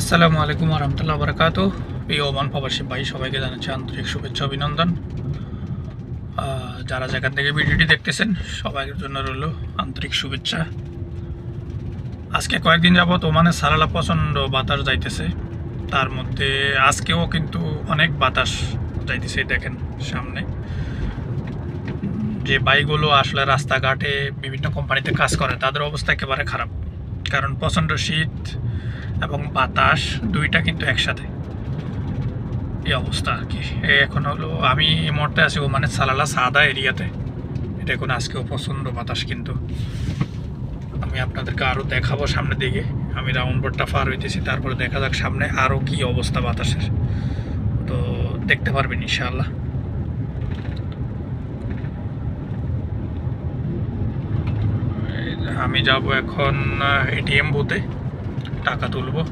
আসসালামু আলাইকুম রহমতুল্লাহ বরকাত এই ওমান প্রবাসী ভাই, সবাইকে জানাচ্ছি আন্তরিক শুভেচ্ছা অভিনন্দন। যারা যেখান থেকে ভিডিওটি দেখতেছেন সবাইয়ের জন্য রইল আন্তরিক শুভেচ্ছা। আজকে কয়েকদিন যাবত ওমানে সারালা প্রচণ্ড বাতাস যাইতেছে। তার মধ্যে আজকেও কিন্তু অনেক বাতাস যাইতেছে, দেখেন সামনে। যে বাইকগুলো আসলে রাস্তাঘাটে বিভিন্ন কোম্পানিতে কাজ করে, তাদের অবস্থা একেবারে খারাপ। কারণ প্রচণ্ড শীত এবং বাতাস দুইটা কিন্তু একসাথে। এই অবস্থা আর কি। এখন হলো, আমি এই মুহূর্তে আছি ও মানে সালালা সাদা এরিয়াতে। এটা এখন আজকেও প্রচণ্ড বাতাস কিন্তু। আমি আপনাদেরকে আরও দেখাবো সামনের দিকে। আমি রাউন্ড বোর্ডটা পার হইতেছি, তারপরে দেখা যাক সামনে আরও কি অবস্থা বাতাসের। তো দেখতে পারবেন ইনশাআল্লাহ। আমি যাব এখন এটিএম বুথে টাকা তুলবো।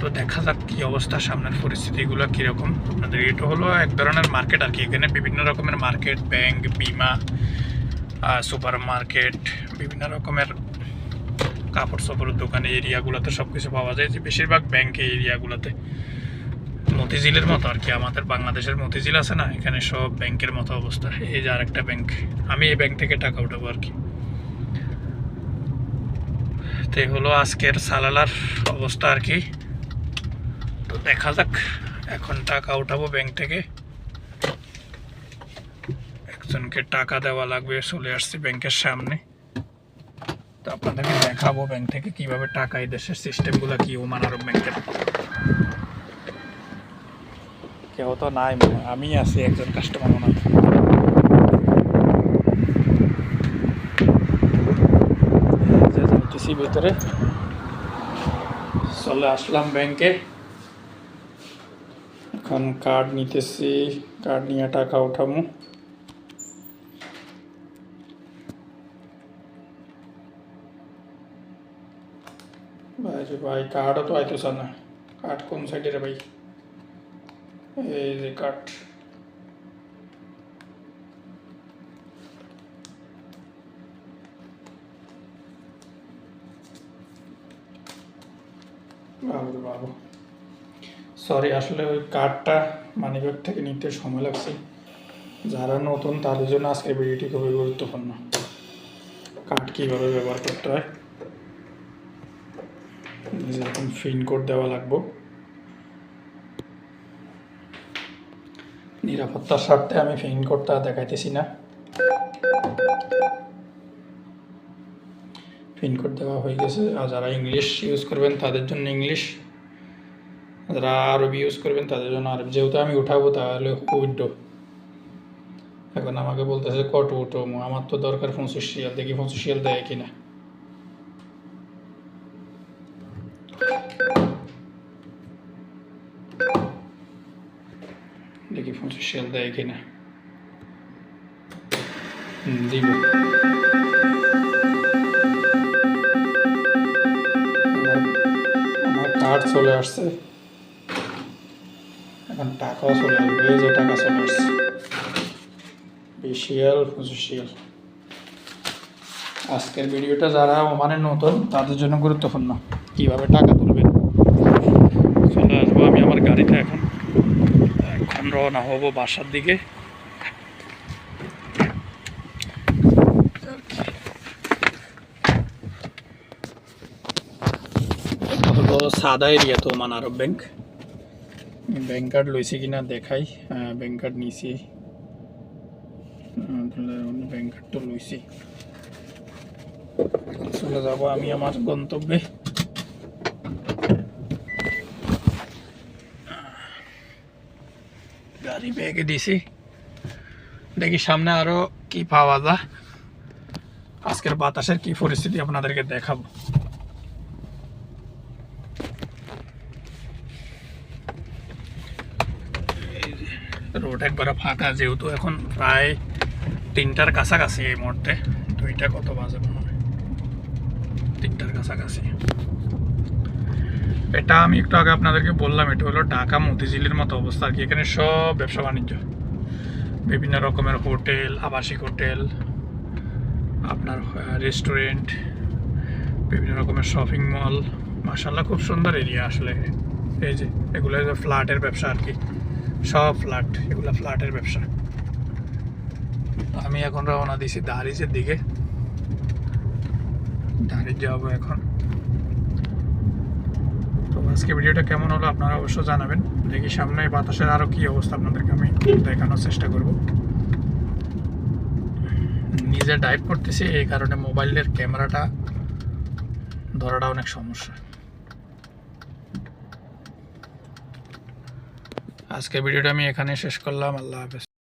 তো দেখা যাক কি অবস্থা সামনের পরিস্থিতিগুলো কীরকম। আপনাদের এটা হলো এক ধরনের মার্কেট আর কি। এখানে বিভিন্ন রকমের মার্কেট ব্যাংক বিমা সুপার মার্কেট বিভিন্ন রকমের কাপড় সাপড়ের দোকান এরিয়াগুলোতে সব কিছু পাওয়া যায়। যে বেশিরভাগ ব্যাংক এরিয়াগুলোতে মতিঝিলের মতো আর কি। আমাদের বাংলাদেশের মতিঝিল আছে না? এখানে সব ব্যাংকের মতো অবস্থা। এই যে আরেকটা ব্যাংক আমি এই ব্যাংক থেকে টাকা উঠাবো আর কি। তো এই হলো আজকের সালালার অবস্থা আর কি। তো দেখা যাক, এখন টাকা উঠাবো ব্যাংক থেকে। একজনকে টাকা দেওয়া লাগবে, চলে আসছি ব্যাংকের সামনে। তো আপনাদেরকে দেখাবো ব্যাংক থেকে কীভাবে টাকা এই দেশের সিস্টেমগুলো কি ওমান আরব ব্যাংকের কেউ তো নাই। আমি আছি একজন কাস্টমার মনে হয়। এই যে ভিতরে। চলে আসলাম ব্যাংকে। এখন কার্ড নিতেছি, কার্ড নিয়ে টাকা উঠামু ভাই কার্ডও তো আইতেছে না। কার্ড কোন সাইডে রে ভাই? এই যে কার্ড। বাবু বাবু। সরি আসলে ওই কার্ডটা মানিব্যাগ থেকে নিতে সময় লাগছে। যারা নতুন, তাদের জন্য আজকের ভিডিওটি খুবই গুরুত্বপূর্ণ। কার্ড কীভাবে ব্যবহার করতে হয়? যেরকম ফিন কোড দেওয়া লাগবো। নিরাপত্তার স্বার্থে আমি ফিন কোডটা দেখাইতেছি না। পিন কোড দেওয়া হয়ে গেছে। আর যারা ইংলিশ ইউজ করবেন, তাদের জন্য ইংলিশ যারা আরবি ইউজ করবেন, তাদের জন্য আরবি যেহেতু আমি উঠাবো, তাহলে উইডো এখন আমাকে বলতেছে, কট উঠো আমার তো দরকার পঁচিশ শিয়াল। দেখি পঁচিশ শিয়াল দেয় কিনা? দেখি পঁচিশ শিয়াল দেয় কিনা। দিব। কার্ড চলে আসছে। এখন টাকাও চলে আসবে, এই যে টাকা চলে আসছে। বিশ শিয়াল পঁচিশ শিয়াল আজকের ভিডিওটা যারা ওমানে নতুন, তাদের জন্য গুরুত্বপূর্ণ। কীভাবে টাকা তুলবেন? চলে আসব, আমি আমার গাড়িতে এখন। এখন রওনা হব বাসার দিকে এটা হলো সাদা এরিয়া তো Oman Arab bank bank card লইছি কিনা দেখাই। ব্যাংক কার্ড নিছি। ব্যাংক কার্ড তো লইছি চলে যাব আমি আমার গন্তব্যে। গাড়ি ব্যাগে দিছি। দেখি সামনে আরও কি পাওয়া যায়। আজকের বাতাসের কি পরিস্থিতি আপনাদেরকে দেখাবো। রোড একবারে ফাঁকা, যেহেতু এখন প্রায় তিনটার কাছাকাছি এই মুহূর্তে। দুইটা কত বাজে মনে হয়? তিনটার কাছাকাছি। এটা আমি একটু আগে আপনাদেরকে বললাম, এটা হলো ঢাকা মতিঝিলের মতো অবস্থা আর কি। এখানে সব ব্যবসা বাণিজ্য। বিভিন্ন রকমের হোটেল, আবাসিক হোটেল, আপনার রেস্টুরেন্ট বিভিন্ন রকমের শপিং মল মাসাল্লাহ খুব সুন্দর এরিয়া আসলে। এই যে, এগুলো ফ্ল্যাটের ব্যবসা আর কি। সব ফ্ল্যাট, এগুলো ফ্ল্যাটের ব্যবসা। আমি এখন রওনা দিছি দারিজের দিকে। দারিজ যাব এখন। তো আজকে ভিডিওটা কেমন হলো আপনারা অবশ্যই জানাবেন। দেখি সামনে বাতাসের আরও কী অবস্থা আপনাদেরকে আমি দেখানোর চেষ্টা করব। নিজে ডাইভ করতেছি, এই কারণে মোবাইলের ক্যামেরাটা ধরাটা অনেক সমস্যা। আজকে ভিডিওটা আমি এখানে শেষ করলাম আল্লাহ হাফেজ।